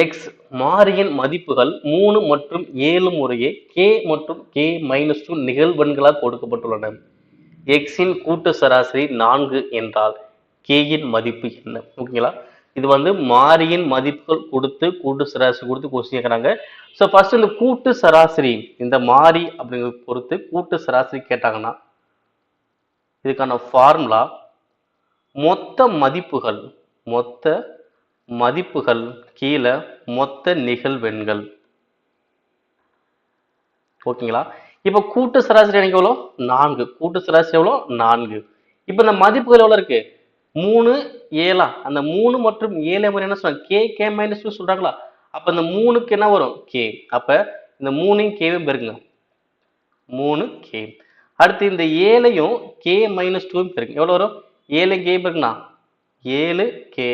X மாறியின் மதிப்புகள் மூணு மற்றும் ஏழு முறையே கே மற்றும் கே மைனஸ் டூ நிகழ்வெண்களாக கொடுக்கப்பட்டுள்ளன. எக்ஸின் கூட்டு சராசரி நான்கு என்றால் கேயின் மதிப்பு என்ன? ஓகேங்களா? இது வந்து மாறியின் மதிப்புகள் கொடுத்து கூட்டு சராசரி கொடுத்து கொஸ்டின் கேட்குறாங்க. ஸோ ஃபர்ஸ்ட் இந்த கூட்டு சராசரி இந்த மாறி அப்படிங்கிறத பொறுத்து கூட்டு சராசரி கேட்டாங்கன்னா இதுக்கான ஃபார்முலா மொத்த மதிப்புகள் மொத்த மதிப்புகள் கீழே மொத்த நிகழ்வெண்கள். ஓகேங்களா? இப்போ கூட்டு சராசரி எனக்கு எவ்வளோ? நான்கு. கூட்டு சராசரி எவ்வளோ? நான்கு. இப்போ இந்த மதிப்புகள் எவ்வளோ இருக்கு? மூணு ஏழா. அந்த மூணு மற்றும் ஏழை முறை என்ன சொல்றாங்க கே கே மைனஸ் டூ சொல்றாங்களா? அப்போ இந்த மூணுக்கு என்ன வரும்? கே. அப்போ இந்த மூணையும் கேவே பெருங்க மூணு கே. அடுத்து இந்த ஏழையும் கே மைனஸ் டூவும் பெருங்க எவ்வளோ வரும்? ஏழு கே பெருங்கண்ணா ஏழு கே.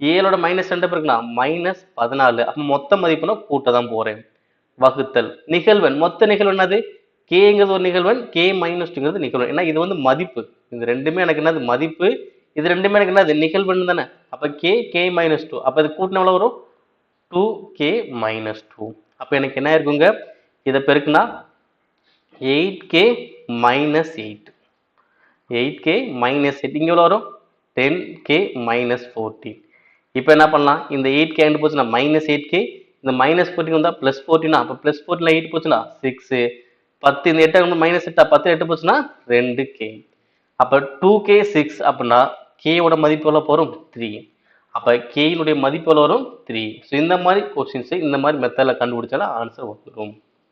ஏழோட மைனஸ் ரெண்டு இருக்குன்னா மைனஸ் பதினாலு. அப்போ மொத்த மதிப்புனா கூட்ட தான் போகிறேன் வகுத்தல். நிகழ்வெண். மொத்த நிகழ்வு என்னது? கேங்கிறது ஒரு நிகழ்வன் கே மைனஸ் டூங்கிறது நிகழ்வன் ஏன்னா இது வந்து மதிப்பு. இது ரெண்டுமே எனக்கு என்னது? மதிப்பு. இது ரெண்டுமே எனக்கு என்னது? நிகழ்வுன்னு தானே. அப்போ கே கே மைனஸ் டூ அப்போ இது கூட்டின எவ்வளோ வரும்? டூ கே மைனஸ் டூ அப்போ எனக்கு என்ன இருக்குங்க? இதை பெருக்குனா eight K minus eight eight K minus eight இங்கே எவ்வளோ வரும்? டென் கே மைனஸ் ஃபோர்டீன் இப்போ என்ன பண்ணலாம்? இந்த எயிட் கே எண்டு போச்சுன்னா மைனஸ் எயிட் கே இந்த மைனஸ் ஃபோர்ட்டின் வந்தால் ப்ளஸ் ஃபோர்ட்டினா அப்போ ப்ளஸ் ஃபோர்டீனில் எயிட் போச்சுன்னா சிக்ஸு பத்து இந்த எட்டு மைனஸ் எட்டா? பத்து எட்டு போச்சுன்னா ரெண்டு கே அப்போ டூ கே சிக்ஸ் அப்படின்னா கேயோட மதிப்பு எவ்வளோ போகிறோம் த்ரீ அப்போ கேயினுடைய மதிப்பு எவ்வளோ வரும்? த்ரீ ஸோ இந்த மாதிரி கொஸ்டின்ஸு இந்த மாதிரி மெத்தடில் கண்டுபிடிச்சாலும் ஆன்சர் வந்துடும்